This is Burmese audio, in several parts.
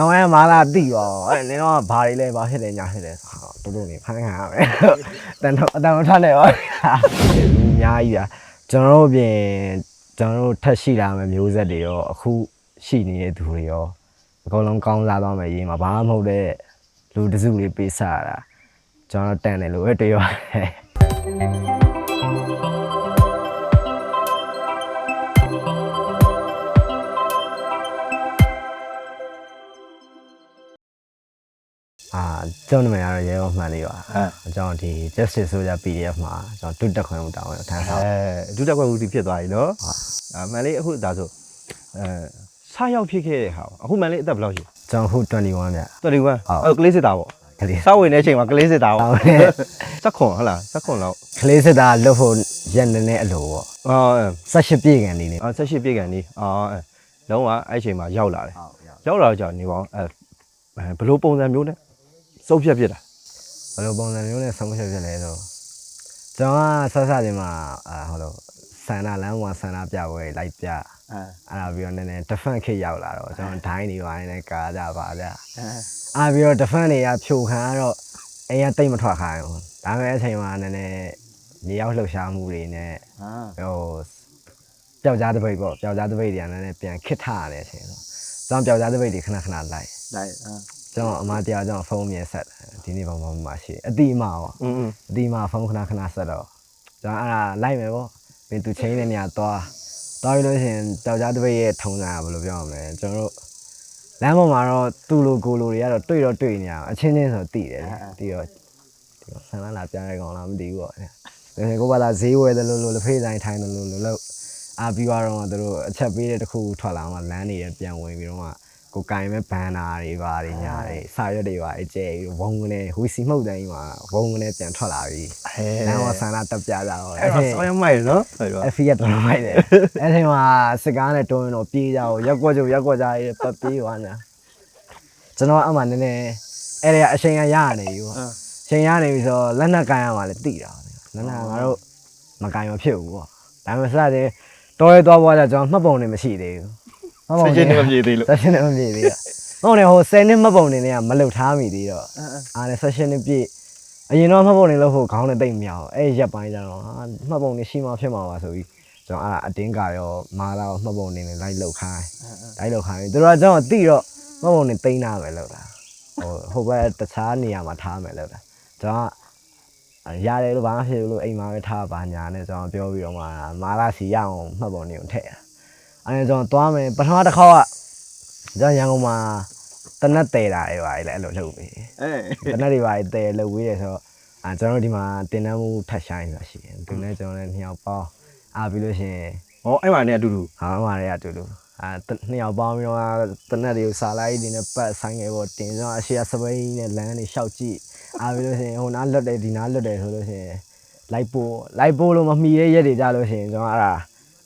နောက်ရဲမာလာတိရောအဲ့နင်တော့ဘာတွေလဲဘာဖြစ်လဲညာဖြစ်လဲဟာတို့တို့နေဖမ်းခံရမယ်တန်တော့အတန်တော့ထားနေရောလူအများကြီးပါကျွန်တော်တို့ပြင်ကျွန်တော်တို့ထက်ရှိလာမယ်မျိုးဆက်တွေရောအခုရှိနေတဲ့သူတွေရောအကုန်လုံးကောင်းစားသွားမယ်ရေးမှာဘာမှမဟုတ်တဲ့လူတစုလေးပေးစားရတာကျွန်တော်တို့တန်တယ်လို့ပဲတွေးပါတယ် ကျွန်တော်နာမည်ကတော့ရဲဘော်မှန်လေးပါဟမ်ကျွန်တော်ဒီ Justice Soldier PDF မှာကျွန်တော်တွတ်တက်ခွင့်တောင်းရထမ်းဆောင်အဲဒုတက်ကွက်ဦးစီဖြစ်သွားပြီနော်အမှန်လေးအခုဒါဆိုအဲဆားရောက်ဖြစ်ခဲ့တဲ့ဟာပေါ့အခုမှန်လေးအသက်ဘယ်လောက်ရှိကျွန်တော်အခု21ဗျ21ဟုတ်အဲကလေးစစ်တာပေါ့ကလေးစောက်ဝင်တဲ့အချိန်မှာကလေးစစ်တာပေါ့ဟုတ်ကဲ့စက်ခွန်ဟုတ်လားစက်ခွန်လောက်ကလေးစစ်တာလွတ်ဖို့ရက်နေနေအလိုပေါ့အော်အဲ18ပြည့်ကန်နေနေအော်ဆက်ရှိပြည့်ကန်နီးအော်အဲလုံးဝအဲ့အချိန်မှာရောက်လာတယ်ဟုတ်ရောက်လာတော့ကြာနေပေါင်းအဲဘယ်လိုပုံစံမျိုးနဲ့ စုပ်ဖြတ်ဖြစ်တာဘယ်လိုပုံစံမျိုးနဲ့ဆုံးဖြတ်ဖြစ်လဲဆိုကျွန်တော်ကဆက်ဆက်ချင်းမှာအာဟိုလိုဆန္ဒလမ်းမှာဆန္ဒပြပွဲလိုက်ပြအဲအဲ့ဒါပြီးတော့နည်းနည်း defense ခေတ်ရောက်လာတော့ကျွန်တော်ဒိုင်းနေပါနေကာကြပါဗျအဲအားပြီးတော့ defense တွေကဖြိုခံရတော့အိမ်ကတိတ်မထွက်ခိုင်းဘူးဒါပေမဲ့အချိန်မှာနည်းနည်းမြေရောက်လှုပ်ရှားမှုတွေနဲ့အာဟိုပျောက်ကြားတပိတ်ပေါ့ပျောက်ကြားတပိတ်တွေကလည်းနည်းနည်းပြန်ခစ်ထရတဲ့အချိန်ဆိုကျွန်တော်ပျောက်ကြားတပိတ်တွေခဏခဏလိုက်လိုက်အာ ကျွန်တော်အမတရားကျွန်တော်ဖုန်းမြဲဆက်တယ်ဒီနေ့ပုံပေါ်မှာရှိတယ်အတိအမပေါ့อืมအတိအမဖုန်းခဏခဏဆက်တော့ကျွန်တော်အဲ့ဒါလိုက်မယ်ပေါ့ဘယ်သူချင်းတဲ့နေရာသွားသွားပြီးလို့ရှိရင်ပျောက်ကြားတပိတ်ရဲ့ထုံးစံကဘယ်လိုပြောရမလဲကျွန်တော်တို့လမ်းပေါ်မှာတော့သူ့လိုကိုလိုတွေကတော့တွေ့တော့တွေ့နေရအောင်အချင်းချင်းဆိုတည်တယ်တည်တော့ဒီဆန္ဒလာပြရဲကောင်လားမသိဘူးပေါ့ဒါကိုဘာသာဈေးဝယ်တယ်လို့လို့လက်ဖေးတိုင်းထိုင်းတယ်လို့လို့လို့အာပြီးတော့သူတို့အချက်ပေးတဲ့တစ်ခုထွက်လာမှလမ်းတွေပြန်ဝင်ပြီးတော့မှ ကိုကင်မဲ့ဘန်နာတွေပါတွေညာတွေစာရွက်တွေပါအကျဲဝုံကနေဝီစီမှုတ်တိုင်းမှာဝုံကနေပြန်ထွက်လာပြီအဲလမ်းမှာဆန္ဒတက်ပြကြတော့အဲ့တော့ဆောင်းရမိုက်နော်အဲ့တော့အဖီကတော်တော်မိုက်တယ်အဲ့ဒီမှာစစ်ကားနဲ့တွန်းရင်တော့ပြေးကြအောင်ရက်ကွက်ကြရက်ကွက်ကြရေးပတ်ပြေးသွားညာကျွန်တော်အမှနည်းနည်းအဲ့ဒီကအချိန်ကရရနေပြီပေါ့အချိန်ရနေပြီဆိုတော့လက်နက်ကန်ရမှာလည်းတိတာလက်နက်ကငါတို့မကန်မဖြစ်ဘူးပေါ့ဒါပေမဲ့စတဲ့တော်ရဲသွားပွားကြကျွန်တော်မှတ်ပုံနေမရှိသေးဘူး မှတ်ပုံဆက်ချင်းနေမပြေသေးလို့ဆက်ရှင်နေမပြေသေးတော့ဟုတ်တယ်ဟို10နှစ်မှတ်ပုံနေနေကမလုတ်ထားမိသေးတော့အားလည်းဆက်ရှင်နှစ်ပြည့်အရင်တော့မှတ်ပုံနေလို့ဟိုခေါင်းနဲ့တိတ်မမြောင်အဲ့ရက်ပိုင်းကျတော့ဟာမှတ်ပုံနေရှိမှဖြစ်မှာပါဆိုပြီးကျွန်တော်အဲ့ဒါအတင်းကရောမာလာရောမှတ်ပုံနေနေလိုက်လောက်ခိုင်းလိုက်လောက်ခိုင်းပြီးသူတို့ကကျွန်တော်တိတော့မှတ်ပုံနေတိန်းထားမယ်လို့လားဟိုဟိုဘက်တခြားနေရာမှာထားမယ်လို့လားကျွန်တော်ကရတယ်လို့ဘာမှဖြစ်ဘူးလို့အိမ်မှာပဲထားပါညာနဲ့ကျွန်တော်ပြောပြီးတော့မှမာလာစီရအောင်မှတ်ပုံနေကိုထည့်တာ အဲ့ဒါကျွန်တော်သွားမယ်ပထမတစ်ခေါက်ကကျွန်တော်ရန်ကုန်မှာတနတ်တဲတာတွေပါလေအဲ့လိုလုပ်ပြီးအဲတနက်တွေပါတဲလုပ်ဝေးရဆိုတော့အာကျွန်တော်တို့ဒီမှာတင်တန်းမှုထပ်ဆိုင်ဆိုတာရှိတယ်သူနဲ့ကျွန်တော်လည်းနှစ်ယောက်ပေါင်းအားပြီးလို့ရှိရင်ဟောအဲ့မှာနေအတူတူဟာမှာလည်းအတူတူအာတနှစ်ယောက်ပေါင်းပြီးတော့တနက်တွေကိုစာလိုက်နေနဲ့ပတ်ဆိုင်ငယ်ပေါ်တင်ကျွန်တော်အရှိရစပိန်နဲ့လမ်းတွေရှောက်ကြည့်အားပြီးလို့ရှိရင်ဟိုနားလွတ်တယ်ဒီနားလွတ်တယ်ဆိုလို့ရှိရင်လိုက်ပို့လိုက်ပို့လို့မမီတဲ့ရက်တွေကြလို့ရှိရင်ကျွန်တော်အဲ့ဒါ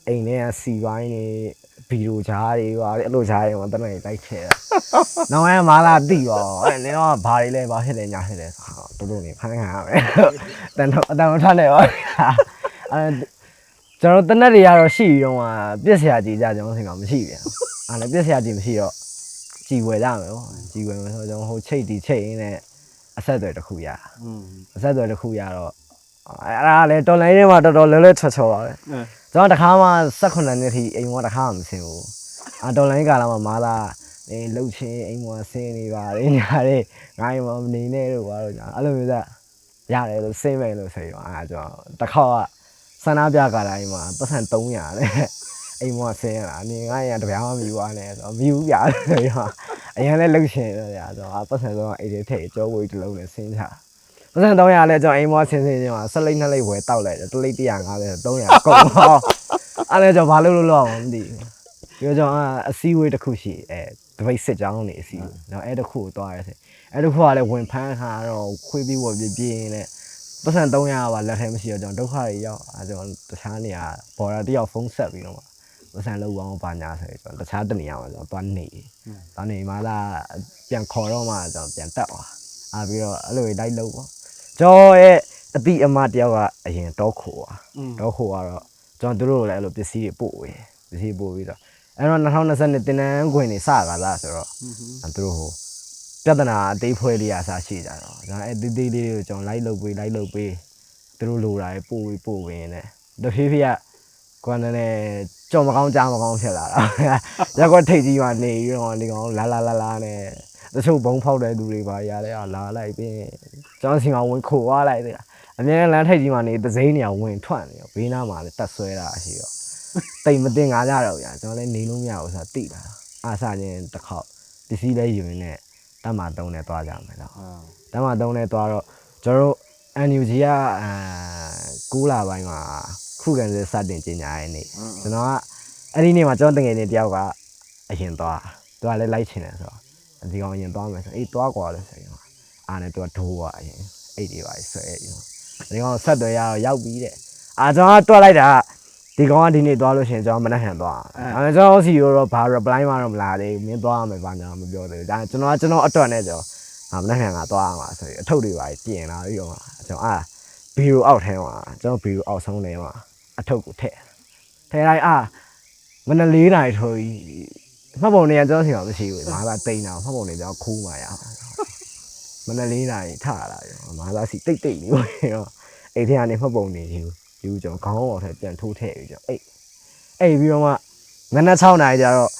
အိမ်ထဲကစီပိုင်းနေဗီဒီယိုဂျားတွေပါအဲ့လိုဂျားတွေမှာတနက်တွေလိုက်ထဲတာနောက်ရဲမာလာတိရောအဲ့နင်တော့ဘာတွေလဲဘာဖြစ်လဲညာဖြစ်လဲဟာတို့တို့နေဖမ်းခံရမယ်တန်တော့အတန်တော့ထားနေရောအဲ့ကျွန်တော်တနက်တွေကတော့ရှိပြီးတော့မှပြစ်စရာကြည်ကြကျွန်တော်စိတ်မှာမရှိပြန်အဲ့လည်းပြစ်စရာကြည်မရှိတော့ကြည်ဝယ်ကြမယ်ပေါ့ကြည်ဝယ်မယ်ဆိုတော့ကျွန်တော်ဟိုချိတ်တီချိတ်ရင်းနဲ့အဆက်အသွယ်တစ်ခုရอืมအဆက်အသွယ်တစ်ခုရတော့အဲ့ဒါလည်းတော်လိုင်းထဲမှာတော်တော်လဲလဲချော်ချော်ပါပဲ ကျွန်တော်တခါမှ18နှစ်ထိအိမ်ကတခါမှမဆင်းဘူးအာတော်လိုင်းကာလမှာမာလာအဲလှုပ်ချင်းအိမ်ကဆင်းနေပါတယ်ညာတဲ့ငါ့အိမ်မှာမနေနဲ့လို့ပါတော့ညာအဲ့လိုမျိုး that ရတယ်လို့ဆင်းမယ်လို့ဆိုရောအာကျွန်တော်တခါကဆန္ဒပြကာလာအိမ်မှာပတ်စံ300တဲ့အိမ်မှာဆင်းရတာအနေငါ့ရတပြားမှမယူရနဲ့ဆိုတော့မယူပြဆိုရောအရင်လည်းလှုပ်ရှင်တော့ညာဆိုတော့ပတ်စံတော့အိမ်တွေထိတ်ကြောဝေးတစ်လုံးနဲ့ဆင်းချ ။ပတ်စံ300လဲကျွန်တော်အိမ်မောဆင်းဆင်းချင်းမှာဆက်လိမ့်နှစ်လိမ့်ဝယ်တောက်လိုက်တယ်။တစ်လိမ့်150 300ကုန်တော့အဲ့ဒါကျွန်တော်ဘာလုပ်လို့လောက်အောင်မသိဘူး။ပြီးတော့ကျွန်တော်အစည်းအဝေးတစ်ခုရှိအဲတပိတ်စစ်ကြောင်းနေအစည်းအဝေး။နော်အဲ့တစ်ခုကိုသွားရဲဆို။အဲ့တစ်ခုကလည်းဝင်ဖမ်းခါတော့ခွေးပြီးဝပြပြင်းနဲ့ပတ်စံ300ပါလက်ထဲမရှိတော့ကျွန်တော်ဒုက္ခတွေရောက်အဲကျွန်တော်တခြားနေရာဘော်ဒါတယောက်ဖုန်းဆက်ပြီးတော့ပတ်စံလောက်အောင်ပါညာဆိုရင်ကျွန်တော်တခြားတနေရာမှာကျွန်တော်သွားနေ။သွားနေမှလာပြန်ခေါ်တော့မှကျွန်တော်ပြန်တက်သွား။အာပြီးတော့အဲ့လိုလိုက်လို့ပေါ့။ ကျော်ရဲ့အတိအမတယောက်ကအရင်တော့ခိုးပါတော့ခိုကတော့ကျွန်တော်တို့လည်းအဲ့လိုပစ္စည်းတွေပို့ဝေပစ္စည်းပို့ပြီးတော့အဲ့တော့2020တင်တန်းခွင်နေစကားလားဆိုတော့အဲသူတို့ဟိုပြဿနာအသေးဖွဲလေးအစားရှိကြတော့ကျွန်တော်အဲ့တေးသေးလေးကိုကျွန်တော်လိုက်လုပ်ပေးလိုက်လုပ်ပေးသူတို့လိုတာတွေပို့ပြီးပို့ပေးနေတဖြည်းဖြည်းကကွာနေကြော်မကောင်းကြားမကောင်းဖြစ်လာတာရက်ကွက်ထိတ်ကြီးမှနေပြီးတော့ဒီကောင်လာလာလာလာနဲ့ တချို့ဘုံဖောက်တဲ့သူတွေပါရတယ်အာလာလိုက်ပြီးကျွန်တော်စီမှာဝင်ခိုသွားလိုက်သေးတာအမြဲတမ်းလမ်းထိတ်ကြီးမှနေသစိမ်းနေအောင်ဝင်ထွက်နေရောဘေးနားမှာလည်းတက်ဆွဲတာရှိရောတိတ်မတင်ငါကြတော့ဗျာကျွန်တော်လည်းနေလို့မရဘူးဆိုတာသိတာအားစချင်းတစ်ခေါက်ပစ္စည်းလေးယူရင်းနဲ့တတ်မှသုံးနဲ့သွားကြမယ်တော့တတ်မှသုံးနဲ့သွားတော့ကျွန်တော်တို့ NUG ကအာ9လပိုင်းမှာခုခံစစ်စတင်ကျင်းညာရဲ့နေ့ကျွန်တော်ကအဲ့ဒီနေ့မှာကျွန်တော်တငယ်ချင်းတယောက်ကအရင်သွားသူကလည်းလိုက်ချင်တယ်ဆိုတော့ ဒီကောင်အရင်သွားမယ်ဆိုအေးသွားကွာလို့ဆိုရင်အားနဲ့သူကဒိုးသွားအရင်အိတ်တွေပါဆွဲရင်ဒီကောင်ဆက်သွယ်ရတော့ရောက်ပြီးတဲ့အာကျွန်တော်ကတွက်လိုက်တာကဒီကောင်ကဒီနေ့သွားလို့ရှရင်ကျွန်တော်မနှက်ဟန်သွားအဲဒါကျွန်တော်စီရောတော့ဘာ reply မှတော့မလာသေးဘူးမင်းသွားရမယ်ဘာညာမပြောသေးဘူးဒါကျွန်တော်ကကျွန်တော်အတွက်နဲ့ကျွန်တော်အာမနှက်ဟန်ကသွားရမှာဆိုပြီးအထုပ်တွေပါပြင်လာပြီးတော့မှကျွန်တော်အာဘီရိုအောက်ထဲမှာကျွန်တော်ဘီရိုအောက်ဆုံးထဲမှာအထုပ်ကိုထည့်ထည့်လိုက်အာမနက်၄နာရီထိုးကြီး မှတ်ပုံတွေကကျွန်တော်စီမှာမရှိဘူးမာသာတိန်တာမှတ်ပုံတွေကျွန်တော်ခိုးမှရအောင်မနက်၄နာရီထလာတယ်မာသာစီတိတ်တိတ်နေပေါ့အိမ်ထဲကနေမှတ်ပုံနေယူယူကျွန်တော်ခေါင်းပေါ်ထဲပြန်ထိုးထည့်ပြီးကျွန်တော်အိတ်အိပ်ပြီးတော့မှငနက်6နာရီကျတော့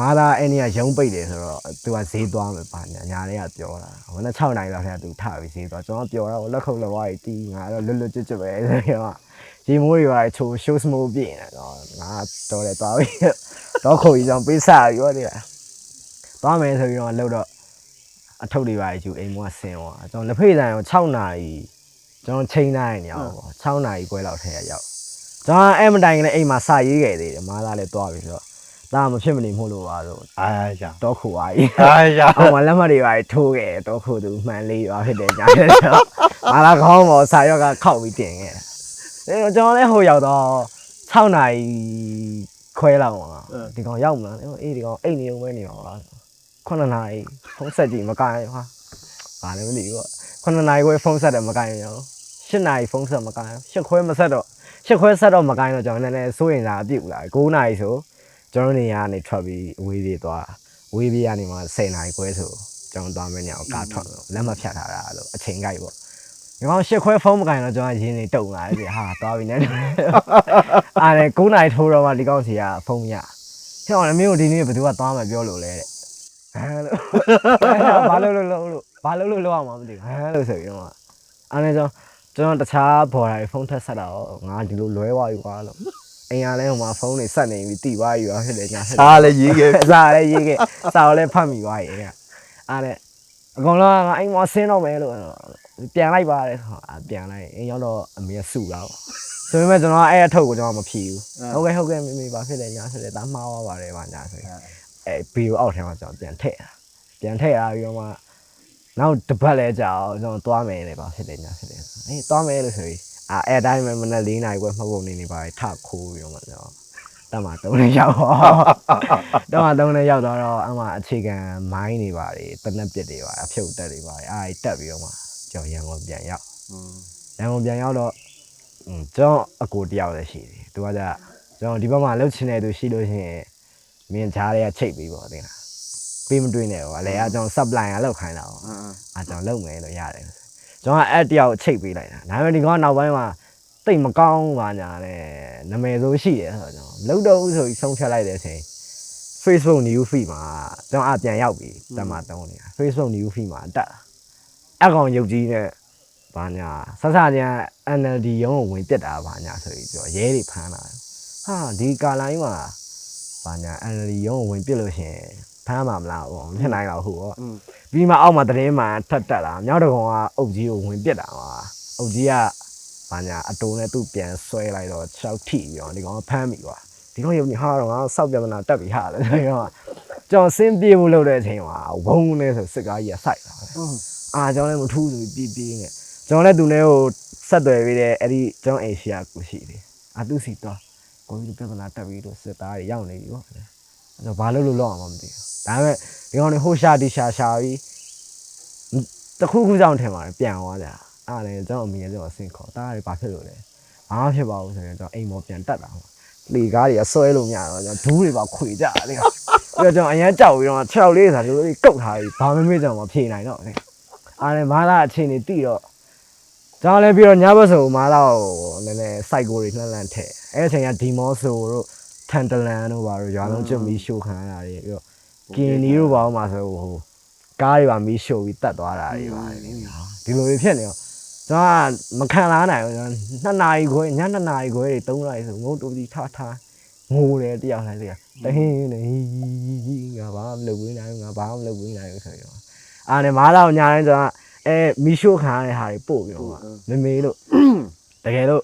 မာသာအဲ့နေကရုံးပိတ်တယ်ဆိုတော့သူကဈေးသွားမယ်ပါညာညာလေးကပြောတာငနက်6နာရီလောက်ထဲကသူထပြီးဈေးသွားကျွန်တော်ပြောတော့လက်ခုပ်လက်ဝါးကြီးတီးငါတော့လွတ်လွတ်ကျွတ်ကျွတ်ပဲဆိုတော့ ရေမိုးတွေပါချိုး show smoke ပြင်းတယ်တော့ငါတော့လေသွားပြီးတော့ခုတ်ကြီးကျွန်တော်ပေးစားရောတယ်သွားမယ်ဆိုပြီးတော့လှုပ်တော့အထုပ်တွေပါယူအိမ်မောဆင်းသွားကျွန်တော်လက်ဖိတ်ဆိုင်ကို6နာရီကျွန်တော်ချိန်တိုင်းနေအောင်ပေါ့6နာရီခွဲလောက်ထဲရောက်ကျွန်တော်အဲ့မတိုင်ကလေးအိမ်မှာစာရေးခဲ့သေးတယ်မားသားလည်းတွားပြီဆိုတော့ဒါမဖြစ်မနေမို့လို့ပါဆိုအာရတော့ခုပါကြီးအာရအော်မလက်မတွေပါထိုးခဲ့တော့ခုသူမှန်လေးပါဖြစ်တယ်ညာတယ်ဆိုတော့မာလာခေါင်းပေါ်စာရောက်ကခောက်ပြီးတင်ခဲ့တယ် အဲတော့ကျွန်တော်လည်းဟိုရောက်တော့6နာရီခွဲလောက်ပါဒီကောင်ရောက်မလားအေးဒီကောင်အိတ်နေုံပဲနေပါပါ9နာရီဖုန်းဆက်ကြည့်မကိုင်းဟာဘာလည်းမသိဘူးပေါ့9နာရီခွဲဖုန်းဆက်တယ်မကိုင်းရော10နာရီဖုန်းဆက်မကိုင်း10ခွဲမဆက်တော့ရှစ်ခွဲဆက်တော့မကိုင်းတော့ကျွန်တော်နည်းနည်းစိုးရင်သာအပြုတ်လာ9နာရီဆိုကျွန်တော်နေရာကနေထွက်ပြီးအဝေးပြေးသွားအဝေးပြေးကနေမှ10နာရီခွဲဆိုကျွန်တော်သွားမယ့်နေရာကိုကားထွက်လို့လက်မဖြတ်ထားတာလို့အချိန်ကိုက်ပေါ့ ဒီကောင်ရှစ်ခွဲဖုန်းမကိုင်းတော့ကျွန်တော်ရင်းနေတုံလာတယ်ဟာသွားပြီနဲ့အားလေ9နာရီထိုးတော့မှဒီကောင်စီကဖုန်းရဟဲ့အောင်လည်းမင်းတို့ဒီနေ့ဘယ်သူကသွားမှပြောလို့လဲတဲ့ဟမ်လို့ဘာလို့လို့လို့လို့ဘာလို့လို့လောက်အောင်မသိဘူးဟမ်လို့ဆိုပြီးတော့အားလည်းကျွန်တော်ကျွန်တော်တခြားဘော်ဒါတွေဖုန်းထက်ဆက်တာတော့ငါဒီလိုလွဲသွားပြီကွာလို့အိမ်ကလည်းဟိုမှာဖုန်းတွေဆက်နေပြီတိသွားပြီရောဖြစ်တယ်ညာဖြစ်တယ်စားလည်းရေးခဲ့စားလည်းရေးခဲ့စားလည်းဖတ်မိသွားပြီအဲ့အားလည်း အကောင်လုံးကငါအိမ်မှာဆင်းတော့မယ်လို့ပြန်လိုက်ပါတယ်ဆိုတော့အာပြန်လိုက်အိမ်ရောက်တော့အမေကစုတာပေါ့ဆိုပေမဲ့ကျွန်တော်ကအဲ့အထုပ်ကိုကျွန်တော်မဖြီးဘူးဟုတ်ကဲ့ဟုတ်ကဲ့မိမိဘာဖြစ်လဲညာဖြစ်တယ်ဒါမှားသွားပါတယ်ဗာညာဆိုရင်အဲဘီယိုအောက်ထဲမှာကျွန်တော်ပြန်ထည့်တာပြန်ထည့်လာပြီးတော့မှနောက်တစ်ပတ်လဲကြာအောင်ကျွန်တော်သွားမယ်လေပါဖြစ်တယ်ညာဖြစ်တယ်အေးသွားမယ်လို့ဆိုပြီးအာအဲ့အတိုင်းပဲမနေ့၄နာရီခွဲမှတ်ပုံနေနေပါထခိုးပြီးတော့မှကျွန်တော် တက်မှာတုံးနဲ့ရောက်တော့တက်မှာတုံးနဲ့ရောက်တော့အမှအခြေခံမိုင်းနေပါတယ်တနက်ပစ်တွေပါအဖြုတ်တက်တွေပါအားတက်ပြီးတော့မှကျွန်တော်ရန်ကုန်ပြန်ရောက်ရန်ကုန်ပြန်ရောက်တော့ကျွန်တော်အကိုတယောက်လည်းရှိတယ်သူကကြကျွန်တော်ဒီဘက်မှာလှုပ်ချင်တဲ့သူရှိလို့ရှိရင်မင်းကြားတွေကချိတ်ပြီးပေါ့တင်လားပေးမတွေ့နဲ့ဟောအလဲကကျွန်တော် supply ကလောက်ခိုင်းတာပေါ့အာကျွန်တော်လုပ်မယ်လို့ရတယ်ကျွန်တော်ကအဲ့တယောက်ချိတ်ပေးလိုက်တာဒါပေမဲ့ဒီကောင်ကနောက်ပိုင်းမှာ တိတ်မကောင်းပါညာနဲ့နာမည်ဆိုရှိတယ်ဆိုတော့ကျွန်တော်လုံးတော့ဦးဆိုပြီးဆုံးဖြတ်လိုက်တဲ့အချိန် Facebook new feed မှာကျွန်တော်အပြန်ရောက်ပြီတမတုံးနေတာ Facebook new feed မှာတက်တာအကောင်ရုပ်ကြီးနဲ့ဘာညာဆဆချင်း NLD ရုံးကိုဝင်ပြစ်တာဘာညာဆိုပြီးပြောရဲတွေဖမ်းလာတယ်ဟာဒီကာလိုင်းမှာဘာညာ NLD ရုံးကိုဝင်ပြစ်လို့ရှရင်ဖမ်းမှာမလားဟောမဖြစ်နိုင်တော့ဟုတ်ဟောပြီးမှအောက်မှာသတင်းမှထပ်တက်လာမြောက်တကောင်ကအုပ်ကြီးကိုဝင်ပစ်တာပါအုပ်ကြီးက ဘာညာအတုံးနဲ့သူ့ပြန်ဆွဲလိုက်တော့၆ထိပြီးတော့ဒီကောင်ကဖမ်းပြီကွာဒီကောင်ရုပ်နေဟာတော့ငါစောက်ပြမနာတက်ပြီဟာလေဒီကောင်ကကျွန်တော်စင်းပြေးဖို့လုပ်တဲ့အချိန်မှာဝုန်းနေဆိုစစ်ကားကြီးကစိုက်တာပဲအာကျွန်တော်လည်းမထူးဆိုပြီးပြေးပြေးနေကျွန်တော်လည်းသူနဲ့ဟိုဆက်သွယ်ပြီးတဲ့အဲ့ဒီကျွန်တော်အေရှီယာကိုရှိတယ်အာသူစီတော့ကိုကြီးပြဿနာတက်ပြီးတော့စစ်သားတွေရောက်နေပြီပေါ့အဲ့တော့ဘာလို့လို့လောက်အောင်မသိဘူးဒါပေမဲ့ဒီကောင်တွေဟိုရှာဒီရှာရှာပြီးတခုခုကြောင့်ထင်ပါတယ်ပြန်သွားကြ အားလည်းကျွန်တော်အမေကကျွန်တော်ဆင်းခေါ်တားရဘာဖြစ်လို့လဲဘာမှဖြစ်ပါဘူးဆိုရင်ကျွန်တော်အိမ်မောပြန်တက်တာဟိုလေကားတွေကဆွဲလို့မရတော့ကျွန်တော်ဒူးတွေပါခွေကြတယ်လေပြီးတော့ကျွန်တော်အရန်ကြောက်ပြီးတော့6လေးဆိုတာလို့ကုတ်ထားပြီးဘာမှမမေ့ကျွန်တော်မဖြေနိုင်တော့လေအားလည်းမာလာအချိန်တွေတိတော့ကျွန်တော်လည်းပြီးတော့ညဘက်ဆိုမာလာကိုနည်းနည်းစိုက်ကိုတွေနှက်လန့်ထည့်အဲ့အချိန်ကဒီမောဆိုတို့ထန်တလန်တို့ဘာတို့ရွာလုံးကျွတ်မီရှိုးခံရတာတွေပြီးတော့ကင်နီတို့ဘာမှဆိုဟိုကားတွေပါမီးရှို့ပြီးတတ်သွားတာတွေပါဒီလိုတွေဖြစ်နေတော့ ကျွန်တော်ကမခံလာနိုင်ဘူးကျွန်တော်နှစ်နာရီခွဲညနှစ်နာရီခွဲတွေ3နာရီဆိုငုံတူပြီးထားထားငိုတယ်တယောက်လိုက်တည်းတဟင်းနေငါဘာမှမလုပ်ဘူးနိုင်ဘူးငါဘာမှမလုပ်ဘူးနိုင်ဘူးဆိုတော့အားနဲ့မားတော့ညာတိုင်းကျွန်တော်အဲမီရှိုးခံရတဲ့ဟာတွေပို့ပြီးတော့မမေလို့တကယ်လို့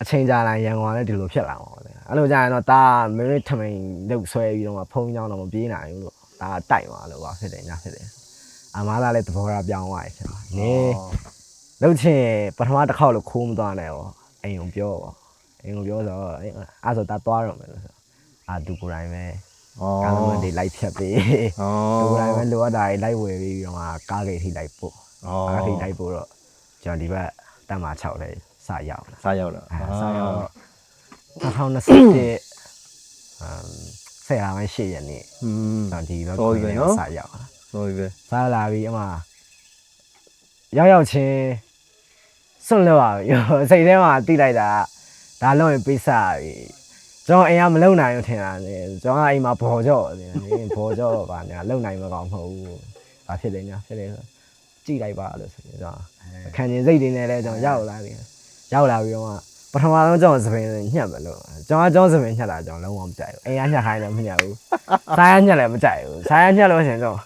အချိန်ကြာလာရန်ကုန်ကလည်းဒီလိုဖြစ်လာမှာပေါ့အဲ့လိုကြာရင်တော့ဒါမမေထမိန်လုတ်ဆွဲပြီးတော့မှဖုံးကြောင်းတော့မပြေးနိုင်ဘူးလို့ဒါတိုက်သွားလို့ပါဖြစ်တယ်ညာဖြစ်တယ်အမားလာလည်းသဘောထားပြောင်းသွားတယ်ဖြစ်ပါနည်း လှုပ်ချင်ပထမတစ်ခေါက်လို့ခိုးမသွားနိုင်ရောအိမ်ုံပြောပေါ့အိမ်ုံပြောဆိုတော့အဲ့အဲ့ဆိုတာသွားတော့မယ်လို့ဆိုအာသူကိုယ်တိုင်ပဲဩကားမန်တွေလိုက်ဖြတ်ပေးဩသူကိုယ်တိုင်ပဲလိုအပ်တာတွေလိုက်ဝယ်ပြီးပြီးတော့မှကားဂိတ်ထိလိုက်ပို့ကားဂိတ်လိုက်ပို့တော့ကျွန်တော်ဒီဘက်တက်မှာ6လဲစရောက်လာစားရောက်တော့အဲစရောက်တော့2021အမ်ဆယ်ရာမရှိရက်နေ့อืมကျွန်တော်ဒီဘက်တော်ပြီပဲနော်စရောက်လာဟုတ်ပြီပဲစားလာပြီးအမရောက်ရောက်ချင်း စွန့်လို့ပါပြီစိတ်ထဲမှာတိလိုက်တာဒါလုံးရင်ပိတ်စားပြီကျွန်တော်အိမ်ကမလုံနိုင်ဘူးထင်တာလေကျွန်တော်ကအိမ်မှာဘော်ကြော့တယ်နေဘော်ကြော့ပါညာလုံနိုင်မကောင်းမဟုတ်ဘူးဘာဖြစ်လဲညာဖြစ်လဲဆိုကြည့်လိုက်ပါလို့ဆိုရင်ကျွန်တော်ခံကျင်စိတ်တွေနဲ့လည်းကျွန်တော်ရောက်လာပြီရောက်လာပြီးတော့ပထမဆုံးကျွန်တော်စပင်ညှက်မလို့ကျွန်တော်ကျွန်တော်စပင်ညှက်တာကျွန်တော်လုံးဝမကြိုက်ဘူးအိမ်ကညှက်ခိုင်းလည်းမညှက်ဘူးစားရညှက်လည်းမကြိုက်ဘူးစားရညှက်လို့ရှိရင်ကျွန်တော်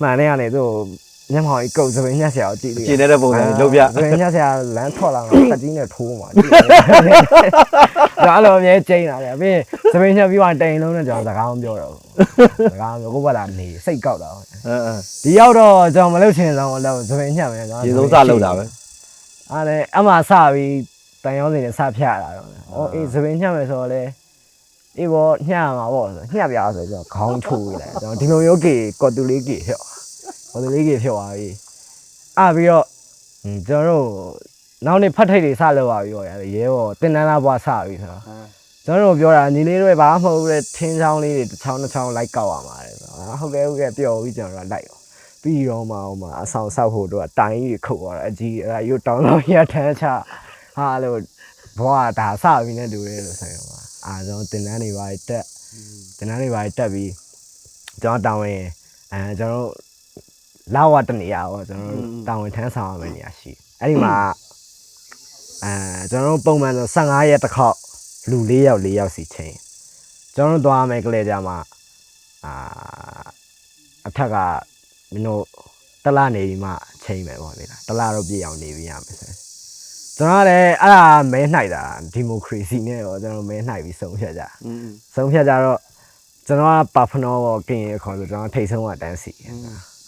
မှန်တယ်ကနေသူ့ ညမောင်ကြီးကုတ်စပင်းညက်ဆရာကိုကြည့်ကျင်းတဲ့ပုံစံလုပ်ပြစပင်းညက်ဆရာလမ်းထွက်လာတော့တက်ကြီးနဲ့ထိုးမှာကြည့်တယ်ဒါအဲ့လိုအမြဲကျိန်းလာတယ်ပြီးရင်စပင်းညက်ပြီးမှတိန်လုံးနဲ့ကျွန်တော်စကားမပြောတော့ဘူးစကားမပြောကိုယ့်ဘက်ကနေစိတ်ကောက်တာအင်းအင်းဒီရောက်တော့ကျွန်တော်မလုပ်ချင်တော့လို့စပင်းညက်မယ်ကျွန်တော်ရေဆုံးစလောက်တာပဲအားလည်းအမှစပြီးတန်ရောစင်နဲ့စဖြတ်လာတော့ဟောအေးစပင်းညက်မယ်ဆိုတော့လေအေးဘောညှရမှာပေါ့ဆိုညှပြဆိုကျွန်တော်ခေါင်းထိုးလိုက်ကျွန်တော်ဒီလိုမျိုးကေကော်တူလေးကေဖြော့ ဟိုတလေးကြီးဖြစ်သွားပြီအပြီးတော့ဟွန်းကျွန်တော်တို့နောက်နေ့ဖတ်ထိတ်တွေစလောက်ပါပြီပေါ့ရတယ်ရဲဘော်တင်တန်းလာဘွားစပြီဆိုတော့ကျွန်တော်တို့ပြောတာညီလေးတွေဘာမှမဟုတ်ဘူးလေထင်းချောင်းလေးတွေတစ်ချောင်းတစ်ချောင်းလိုက်ကောက်ရမှာလေဆိုတော့ဟုတ်ကဲ့ဟုတ်ကဲ့ပျော်ပြီးကျွန်တော်တို့လိုက်ရောပြီးတော့မှဟိုမှာအဆောင်ဆောက်ဖို့တို့ကတိုင်ကြီးခုတ်သွားတာအကြီးအဲ့ဒါရုပ်တောင်းတော့ရထမ်းချဟာလို့ဘွားဒါစပြီနဲ့တူတယ်လို့ဆိုရင်ပါအာကျွန်တော်တင်တန်းတွေပါတက်တင်တန်းတွေပါတက်ပြီးကျွန်တော်တောင်းရင်အဲကျွန်တော်တို့ လာဝတနေရပေါ့ကျွန်တော်တို့တာဝန်ထမ်းဆောင်ရမယ့်နေရာရှိအဲ့ဒီမှာအဲကျွန်တော်တို့ပုံမှန်ဆို15ရက်တစ်ခေါက်လူ၄ယောက်၄ယောက်စီချိန်ကျွန်တော်တို့သွားမယ်ကလေးကြမှာအာအထက်ကမင်းတို့တလားနေပြီးမှချိန်မယ်ပေါ့လေလားတလားတော့ပြည့်အောင်နေပြီးရမယ်ဆိုကျွန်တော်ကလည်းအဲ့ဒါမဲနှိုက်တာဒီမိုကရေစီနဲ့ရောကျွန်တော်မဲနှိုက်ပြီးဆုံးဖြတ်ကြอืมဆုံးဖြတ်ကြတော့ကျွန်တော်ကပါဖနောပေါ့ကင်ရခေါ်ဆိုကျွန်တော်ထိတ်ဆုံးကတန်းစီ